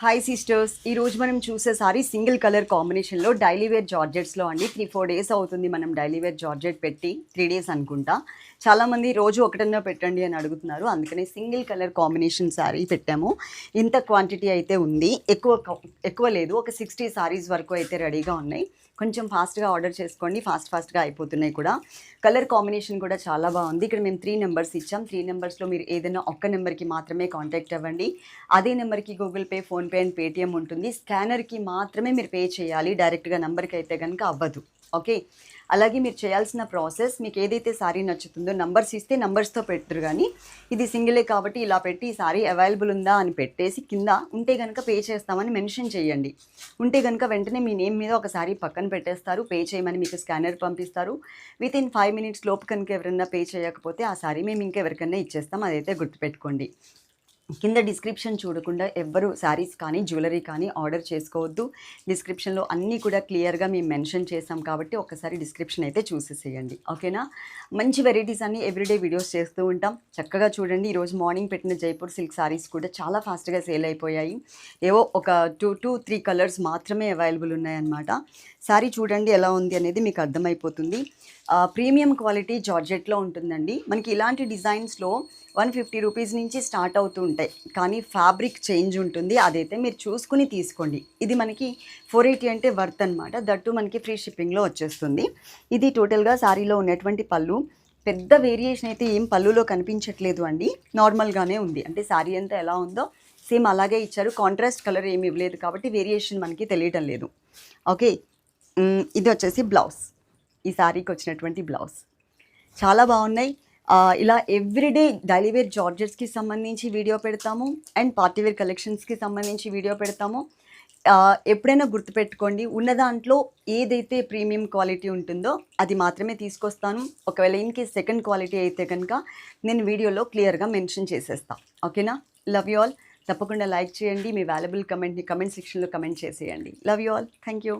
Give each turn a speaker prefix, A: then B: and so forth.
A: Hi sisters ఈ రోజు మనం చూసే సారీ సింగిల్ కలర్ కాంబినేషన్లో డైలీ వేర్ జార్జెట్స్లో అండి. త్రీ ఫోర్ డేస్ అవుతుంది మనం డైలీ వేర్ జార్జెట్ పెట్టి త్రీ డేస్ అనుకుంటా. చాలామంది రోజు ఒకటన్నా పెట్టండి అని అడుగుతున్నారు. అందుకనే సింగిల్ కలర్ కాంబినేషన్ శారీ పెట్టాము. ఇంత క్వాంటిటీ అయితే ఉంది. ఎక్కువ ఎక్కువ లేదు. ఒక సిక్స్టీ సారీస్ వరకు అయితే రెడీగా ఉన్నాయి. కొంచెం ఫాస్ట్గా ఆర్డర్ చేసుకోండి. ఫాస్ట్ ఫాస్ట్గా అయిపోతున్నాయి కూడా. కలర్ కాంబినేషన్ కూడా చాలా బాగుంది. ఇక్కడ మేము త్రీ నెంబర్స్ ఇచ్చాం. త్రీ నెంబర్స్లో మీరు ఏదైనా ఒక్క నెంబర్కి మాత్రమే కాంటాక్ట్ అవ్వండి. అదే నెంబర్కి Google Pay phone PhonePe and Paytm ఉంటుంది. స్కానర్కి మాత్రమే మీరు పే చేయాలి. డైరెక్ట్గా నెంబర్కి అయితే కనుక అవ్వదు. ఓకే? అలాగే మీరు చేయాల్సిన ప్రాసెస్ మీకు ఏదైతే సారీ నచ్చుతుందో నంబర్స్ ఇస్తే నంబర్స్తో పెట్టరు కానీ ఇది సింగిలే కాబట్టి ఇలా పెట్టి ఈ సారీ అవైలబుల్ ఉందా అని పెట్టేసి కింద ఉంటే కనుక పే చేస్తామని మెన్షన్ చేయండి. ఉంటే కనుక వెంటనే మీ నేమ్ మీద ఒక సారీ పక్కన పెట్టేస్తారు. పే చేయమని మీకు స్కానర్ పంపిస్తారు. విత్ ఇన్ ఫైవ్ మినిట్స్ లోపు కనుక ఎవరైనా పే చేయకపోతే ఆ సారీ మేము ఇంకెవరికైనా ఇచ్చేస్తాం. అదైతే గుర్తుపెట్టుకోండి. కింద డిస్క్రిప్షన్ చూడకుండా ఎవ్వరూ శారీస్ కానీ జ్యువెలరీ కానీ ఆర్డర్ చేసుకోవద్దు. డిస్క్రిప్షన్లో అన్నీ కూడా క్లియర్గా మేము మెన్షన్ చేసాం కాబట్టి ఒకసారి డిస్క్రిప్షన్ అయితే చూసేసేయండి. ఓకేనా మంచి వెరైటీస్ అన్ని ఎవ్రీడే వీడియోస్ చేస్తూ ఉంటాం. చక్కగా చూడండి ఈరోజు మార్నింగ్ పెట్టిన జైపూర్ సిల్క్ శారీస్ కూడా చాలా ఫాస్ట్గా సేల్ అయిపోయాయి. ఏవో ఒక టూ టూ త్రీ కలర్స్ మాత్రమే అవైలబుల్ ఉన్నాయన్నమాట. శారీ చూడండి ఎలా ఉంది అనేది మీకు అర్థమైపోతుంది. ప్రీమియం క్వాలిటీ జార్జెట్లో ఉంటుందండి. మనకి ఇలాంటి డిజైన్స్లో వన్ ఫిఫ్టీ రూపీస్ నుంచి స్టార్ట్ అవుతూ ఉంటాయి. కానీ ఫ్యాబ్రిక్ చేంజ్ ఉంటుంది. అదైతే మీరు చూసుకుని తీసుకోండి. ఇది మనకి ఫోర్ ఎయిటీ అంటే వర్త్ అనమాట దట్టు మనకి ఫ్రీ షిప్పింగ్లో వచ్చేస్తుంది. ఇది టోటల్గా శారీలో ఉన్నటువంటి పళ్ళు. పెద్ద వేరియేషన్ అయితే ఏం పళ్ళులో కనిపించట్లేదు అండి. నార్మల్గానే ఉంది. అంటే శారీ అంతా ఎలా ఉందో సేమ్ అలాగే ఇచ్చారు. కాంట్రాస్ట్ కలర్ ఏమి ఇవ్వలేదు కాబట్టి వేరియేషన్ మనకి తెలియటం లేదు. ఓకే ఇది వచ్చేసి బ్లౌజ్ ఈ శారీకి వచ్చినటువంటి బ్లౌజ్ చాలా బాగున్నాయి. ఇలా ఎవ్రీడే డైలీ వేర్ జార్జెట్స్కి సంబంధించి వీడియో పెడతాము అండ్ పార్టీ వేర్ కలెక్షన్స్కి సంబంధించి వీడియో పెడతాము. ఎప్పుడైనా గుర్తుపెట్టుకోండి ఉన్న దాంట్లో ఏదైతే ప్రీమియం క్వాలిటీ ఉంటుందో అది మాత్రమే తీసుకొస్తాను. ఒకవేళ ఇన్కేస్ సెకండ్ క్వాలిటీ అయితే కనుక నేను వీడియోలో క్లియర్గా మెన్షన్ చేసేస్తాను ఓకేనా లవ్ యూ ఆల్ తప్పకుండా లైక్ చేయండి. మీ వాల్యుబుల్ కమెంట్ని కమెంట్ సెక్షన్లో కమెంట్ చేసేయండి. Love you all thank you